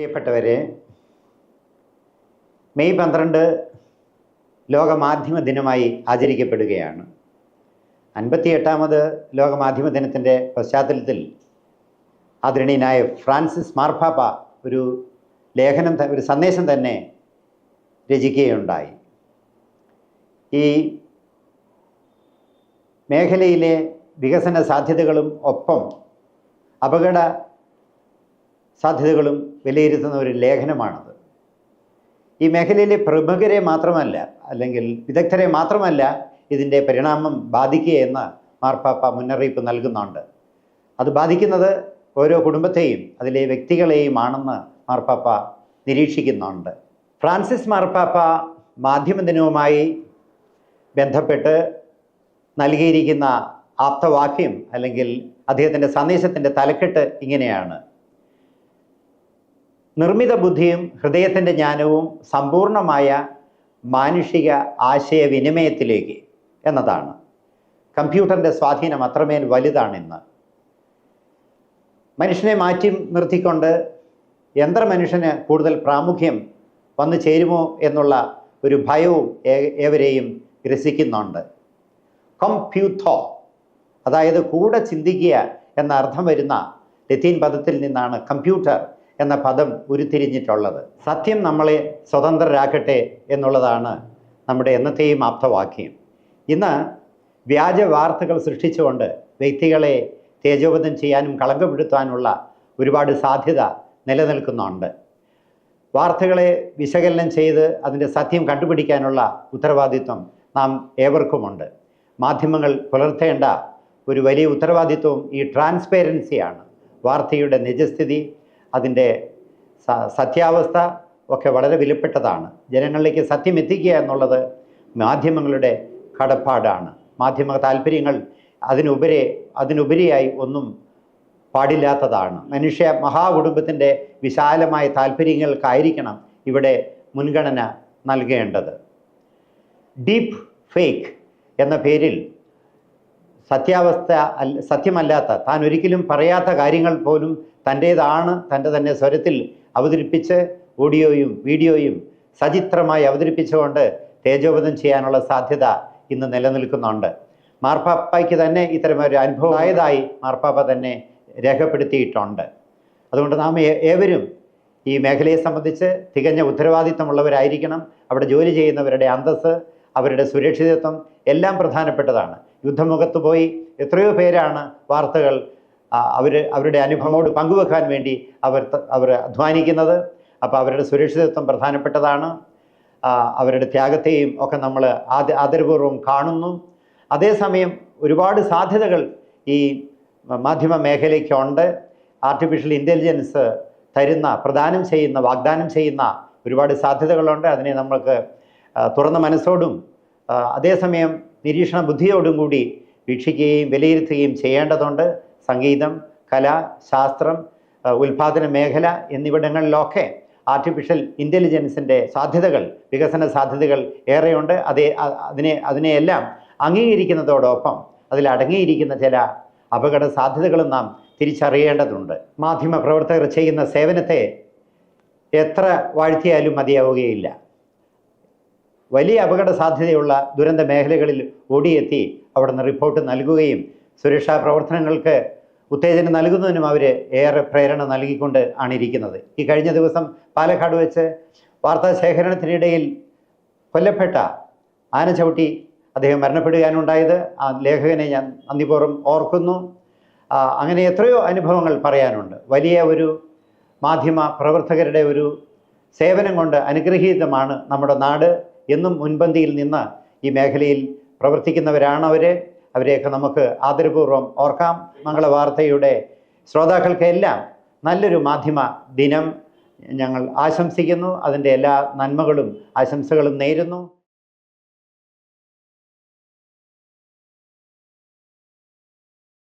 പ്രിയപ്പെട്ടവരെ മെയ് പന്ത്രണ്ട് ലോകമാധ്യമ ദിനമായി ആചരിക്കപ്പെടുകയാണ്. അൻപത്തിയെട്ടാമത് ലോക മാധ്യമ ദിനത്തിന്റെ പശ്ചാത്തലത്തിൽ ആദരണീയനായ ഫ്രാൻസിസ് മാർപ്പാപ്പ ഒരു ലേഖനം ഒരു സന്ദേശം തന്നെ രചിക്കുകയുണ്ടായി. ഈ മേഖലയിലെ വികസന സാധ്യതകളും ഒപ്പം അപകട സാധ്യതകളും വിലയിരുത്തുന്ന ഒരു ലേഖനമാണത്. ഈ മേഖലയിലെ പ്രമുഖരെ മാത്രമല്ല അല്ലെങ്കിൽ വിദഗ്ധരെ മാത്രമല്ല ഇതിന്റെ പരിണാമം ബാധിക്കുക എന്ന് മാർപ്പാപ്പ മുന്നറിയിപ്പ് നൽകുന്നുണ്ട്. അത് ബാധിക്കുന്നത് ഓരോ കുടുംബത്തെയും അതിലെ വ്യക്തികളെയും ആണെന്ന് മാർപ്പാപ്പ നിരീക്ഷിക്കുന്നുണ്ട്. ഫ്രാൻസിസ് മാർപ്പാപ്പ മാധ്യമദിനവുമായി ബന്ധപ്പെട്ട് നൽകിയിരിക്കുന്ന ആപ്തവാക്യം അല്ലെങ്കിൽ അദ്ദേഹത്തിന്റെ സന്ദേശത്തിന്റെ തലക്കെട്ട് ഇങ്ങനെയാണ്. നിർമ്മിത ബുദ്ധിയും ഹൃദയത്തിന്റെ ജ്ഞാനവും സമ്പൂർണമായ മാനുഷിക ആശയവിനിമയത്തിലേക്ക് എന്നതാണ്. കമ്പ്യൂട്ടറിന്റെ സ്വാധീനം അത്രമേൽ വലുതാണിന്ന്. മനുഷ്യനെ മാറ്റി നിർത്തിക്കൊണ്ട് യന്ത്രമനുഷ്യന് കൂടുതൽ പ്രാമുഖ്യം വന്നു ചേരുമോ എന്നുള്ള ഒരു ഭയവും ഏവരെയും ഗ്രസിക്കുന്നുണ്ട്. കംപ്യൂത്തോ അതായത് കൂടെ ചിന്തിക്കുക എന്ന അർത്ഥം വരുന്ന ലത്തീൻ പദത്തിൽ നിന്നാണ് കമ്പ്യൂട്ടർ എന്ന പദം ഉരുത്തിരിഞ്ഞിട്ടുള്ളത്. സത്യം നമ്മളെ സ്വതന്ത്രരാക്കട്ടെ എന്നുള്ളതാണ് നമ്മുടെ എന്നത്തെയും ആപ്തവാക്യം. ഇന്ന് വ്യാജ വാർത്തകൾ സൃഷ്ടിച്ചുകൊണ്ട് വ്യക്തികളെ തേജോവധം ചെയ്യാനും കളങ്കപ്പെടുത്താനുള്ള ഒരുപാട് സാധ്യത നിലനിൽക്കുന്നുണ്ട്. വാർത്തകളെ വിശകലനം ചെയ്ത് അതിന്റെ സത്യം കണ്ടുപിടിക്കാനുള്ള ഉത്തരവാദിത്വം നാം ഏവർക്കുമുണ്ട്. മാധ്യമങ്ങൾ പുലർത്തേണ്ട ഒരു വലിയ ഉത്തരവാദിത്വം ഈ ട്രാൻസ്പെറൻസിയാണ് വാർത്തയുടെ നിജസ്ഥിതി അതിന്റെ സത്യാവസ്ഥ ഒക്കെ വളരെ വിലപ്പെട്ടതാണ്. ജനങ്ങളിലേക്ക് സത്യം എത്തിക്കുക എന്നുള്ളത് മാധ്യമങ്ങളുടെ കടപ്പാടാണ്. മാധ്യമ താല്പര്യങ്ങൾ അതിനുപരി അതിനുപരിയായി ഒന്നും പാടില്ലാത്തതാണ്. മനുഷ്യ മഹാകുടുംബത്തിന്റെ വിശാലമായ താല്പര്യങ്ങൾക്കായിരിക്കണം ഇവിടെ മുൻഗണന നൽകേണ്ടത്. ഡീപ്പ് ഫേക്ക് എന്ന പേരിൽ സത്യാവസ്ഥ സത്യമല്ലാത്ത താൻ ഒരിക്കലും പറയാത്ത കാര്യങ്ങൾ പോലും തന്റേതാണ് തന്റെ തന്നെ സ്വരത്തിൽ അവതരിപ്പിച്ച് ഓഡിയോയും വീഡിയോയും സചിത്രമായി അവതരിപ്പിച്ചുകൊണ്ട് തേജോവധം ചെയ്യാനുള്ള സാധ്യത ഇന്ന് നിലനിൽക്കുന്നുണ്ട്. മാർപ്പാപ്പയ്ക്ക് തന്നെ ഇത്തരമൊരു അനുഭവം ആയതായി മാർപ്പാപ്പ തന്നെ രേഖപ്പെടുത്തിയിട്ടുണ്ട്. അതുകൊണ്ട് നാം ഏവരും ഈ മേഖലയെ സംബന്ധിച്ച് തികഞ്ഞ ഉത്തരവാദിത്തമുള്ളവരായിരിക്കണം. അവിടെ ജോലി ചെയ്യുന്നവരുടെ അന്തസ്സ് അവരുടെ സുരക്ഷിതത്വം എല്ലാം പ്രധാനപ്പെട്ടതാണ്. യുദ്ധമുഖത്ത് പോയി എത്രയോ പേരാണ് വാർത്തകൾ അവർ അവരുടെ അനുഭവമോട് പങ്കുവെക്കാൻ വേണ്ടി അവർ അവർ അധ്വാനിക്കുന്നത്. അപ്പോൾ അവരുടെ സുരക്ഷിതത്വം പ്രധാനപ്പെട്ടതാണ്. അവരുടെ ത്യാഗത്തെയും ഒക്കെ നമ്മൾ ആദ ആദരപൂർവം കാണുന്നു. അതേസമയം ഒരുപാട് സാധ്യതകൾ ഈ മാധ്യമ മേഖലയ്ക്കുണ്ട്. ആർട്ടിഫിഷ്യൽ ഇന്റലിജൻസ് തരുന്ന പ്രദാനം ചെയ്യുന്ന വാഗ്ദാനം ചെയ്യുന്ന ഒരുപാട് സാധ്യതകളുണ്ട്. അതിനെ നമ്മൾക്ക് തുറന്ന മനസ്സോടും അതേസമയം നിരീക്ഷണ ബുദ്ധിയോടും കൂടി വീക്ഷിക്കുകയും വിലയിരുത്തുകയും ചെയ്യേണ്ടതുണ്ട്. സംഗീതം കല ശാസ്ത്രം ഉൽപാദന മേഖല എന്നിവിടങ്ങളിലൊക്കെ ആർട്ടിഫിഷ്യൽ ഇന്റലിജൻസിന്റെ സാധ്യതകൾ വികസന സാധ്യതകൾ ഏറെയുണ്ട്. അതേ അതിനെ അതിനെയെല്ലാം അംഗീകരിക്കുന്നതോടൊപ്പം അതിലടങ്ങിയിരിക്കുന്ന ചില അപകട സാധ്യതകളും നാം തിരിച്ചറിയേണ്ടതുണ്ട്. മാധ്യമ പ്രവർത്തകർ ചെയ്യുന്ന സേവനത്തെ എത്ര വാഴ്ത്തിയാലും മതിയാവുകയില്ല. വലിയ അപകട സാധ്യതയുള്ള ദുരന്ത മേഖലകളിൽ ഓടിയെത്തി നിന്ന് റിപ്പോർട്ട് നൽകുകയും സുരക്ഷാ പ്രവർത്തനങ്ങൾക്ക് ഉത്തേജനം നൽകുന്നതിനും അവർ ഏറെ പ്രേരണ നൽകിക്കൊണ്ട് ആണ് ഇരിക്കുന്നത് ഈ കഴിഞ്ഞ ദിവസം പാലക്കാട് വെച്ച് വാർത്താ ശേഖരണത്തിനിടയിൽ കൊല്ലപ്പെട്ട ആനച്ചവിട്ടി അദ്ദേഹം മരണപ്പെടുകയാണുണ്ടായത്. ആ ലേഖകനെ ഞാൻ നന്ദിപൂർവം ഓർക്കുന്നു. അങ്ങനെ എത്രയോ അനുഭവങ്ങൾ പറയാനുണ്ട്. വലിയ ഒരു മാധ്യമ പ്രവർത്തകരുടെ ഒരു സേവനം കൊണ്ട് അനുഗ്രഹീതമാണ് നമ്മുടെ നാട്. എന്നും മുൻപന്തിയിൽ നിന്ന് ഈ മേഖലയിൽ പ്രവർത്തിക്കുന്നവരാണ് അവർ അവരെയൊക്കെ നമുക്ക് ആദരപൂർവം ഓർക്കാം. മംഗളവാർത്തയുടെ ശ്രോതാക്കൾക്കെല്ലാം നല്ലൊരു മാധ്യമ ദിനം ഞങ്ങൾ ആശംസിക്കുന്നു. അതിന്റെ എല്ലാ നന്മകളും ആശംസകളും നേരുന്നു.